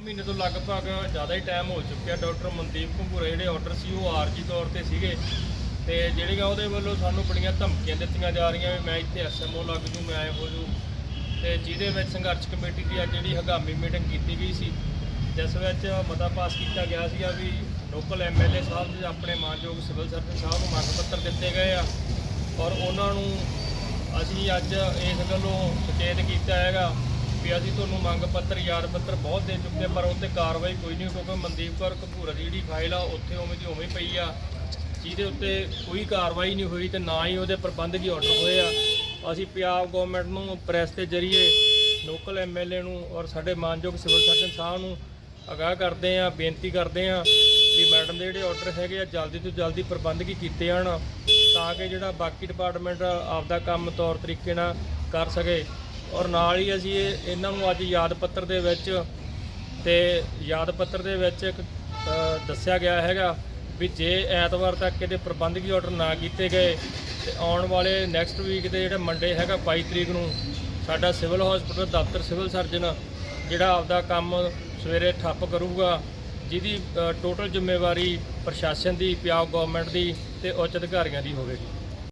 ਮਹੀਨੇ ਤੋਂ ਲਗਭਗ ਜ਼ਿਆਦਾ ਹੀ ਟਾਈਮ ਹੋ ਚੁੱਕਿਆ। ਡਾਕਟਰ ਮਨਦੀਪ ਘੁੰਗੂਰਾ ਜਿਹੜੇ ਆਰਡਰ ਸੀ, ਉਹ ਆਰਜੀ ਤੌਰ ਤੇ ਸੀਗੇ। ਤੇ ਜਿਹੜੀਆਂ ਉਹਦੇ ਵੱਲੋਂ ਸਾਨੂੰ ਬੜੀਆਂ ਧਮਕੀਆਂ ਦਿੱਤੀਆਂ ਜਾ ਰਹੀਆਂ ਵੀ ਮੈਂ ਇੱਥੇ ਐਸਐਮਓ ਲੱਗ ਜੂ, ਮੈਂ ਐ ਹੋ ਜੂ। ਤੇ ਜਿਹਦੇ ਵਿੱਚ ਸੰਘਰਸ਼ ਕਮੇਟੀ ਦੀ ਅੱਜ ਜਿਹੜੀ ਹਗਾਮੀ ਮੀਟਿੰਗ ਕੀਤੀ ਗਈ ਸੀ, ਜਿਸ ਵਿੱਚ ਮਤਾ ਪਾਸ ਕੀਤਾ ਗਿਆ ਸੀਗਾ ਵੀ ਲੋਕਲ ਐਮਐਲਏ ਸਾਹਿਬ ਦੇ ਆਪਣੇ ਮਾਨਯੋਗ ਸਿਵਲ ਸਰਜਨ ਸਾਹਿਬ ਨੂੰ ਮੰਗ ਪੱਤਰ ਦਿੱਤੇ ਗਏ ਆ। ਔਰ ਉਹਨਾਂ ਨੂੰ ਅਸੀਂ ਅੱਜ ਇਸ ਗੱਲੋਂ ਸੁਚੇਤ ਕੀਤਾ ਹੈਗਾ ਵੀ ਅਸੀਂ ਤੁਹਾਨੂੰ ਮੰਗ ਪੱਤਰ, ਯਾਦ ਪੱਤਰ ਬਹੁਤ ਦੇ ਚੁੱਕੇ ਪਰ ਉਹ 'ਤੇ ਕਾਰਵਾਈ ਕੋਈ ਨਹੀਂ, ਕਿਉਂਕਿ ਮਨਦੀਪ ਕੌਰ ਕਪੂਰਾ ਦੀ ਜਿਹੜੀ ਫਾਈਲ ਆ, ਉੱਥੇ ਉਵੇਂ ਦੀ ਉਵੇਂ ਪਈ ਆ। ਜਿਹਦੇ ਉੱਤੇ ਕੋਈ ਕਾਰਵਾਈ ਨਹੀਂ ਹੋਈ ਤੇ ਨਾ ਹੀ ਉਹਦੇ ਪ੍ਰਬੰਧਕੀ ਆਰਡਰ ਹੋਏ ਆ। ਅਸੀਂ ਪੰਜਾਬ ਗਵਰਨਮੈਂਟ ਨੂੰ ਪ੍ਰੈਸ ਦੇ ਜ਼ਰੀਏ ਲੋਕਲ ਐਮਐਲਏ ਨੂੰ ਔਰ ਸਾਡੇ ਮਾਨਯੋਗ ਸਿਵਲ ਸਰਜਨ ਸਾਹਿਬ ਨੂੰ ਅਗਾਹ ਕਰਦੇ ਆ, ਬੇਨਤੀ ਕਰਦੇ ਆ ਵੀ ਮੈਡਮ ਦੇ ਜਿਹੜੇ ਆਰਡਰ ਹੈਗੇ ਆ, ਜਲਦੀ ਤੋਂ ਜਲਦੀ ਪ੍ਰਬੰਧਕੀ ਕੀਤੇ ਜਾਣ, ਤਾਂ ਕਿ ਜਿਹੜਾ ਬਾਕੀ ਡਿਪਾਰਟਮੈਂਟ ਆਪਦਾ ਕੰਮ ਤੌਰ ਤਰੀਕੇ ਨਾਲ ਕਰ ਸਕੇ। ਔਰ ਨਾਲ ਹੀ ਅਸੀਂ ਇਹ ਇਹਨਾਂ ਨੂੰ ਅੱਜ ਯਾਦ ਪੱਤਰ ਦੇ ਵਿੱਚ ਤੇ ਯਾਦ ਪੱਤਰ ਦੇ ਵਿੱਚ ਇੱਕ ਅ, ਦੱਸਿਆ ਗਿਆ ਹੈਗਾ ਵੀ ਜੇ ਐਤਵਾਰ ਤੱਕ ਇਹਦੇ ਪ੍ਰਬੰਧਕੀ ਆਰਡਰ ਨਾ ਕੀਤੇ ਗਏ ਤੇ ਆਉਣ ਵਾਲੇ ਨੈਕਸਟ ਵੀਕ ਦੇ ਜਿਹੜਾ ਮੰਡੇ ਹੈਗਾ 22 ਤਰੀਕ ਨੂੰ ਸਾਡਾ ਸਿਵਲ ਹਸਪੀਟਲ ਦਫ਼ਤਰ ਸਿਵਲ ਸਰਜਨ ਜਿਹੜਾ ਆਪਦਾ ਕੰਮ ਸਵੇਰੇ ਠੱਪ ਕਰੂਗਾ ਜਿਹਦੀ ਟੋਟਲ ਜ਼ਿੰਮੇਵਾਰੀ ਪ੍ਰਸ਼ਾਸਨ ਦੀ ਪੰਜਾਬ ਗਵਰਨਮੈਂਟ ਦੀ ਤੇ ਉੱਚ ਅਧਿਕਾਰੀਆਂ ਦੀ ਹੋਵੇਗੀ।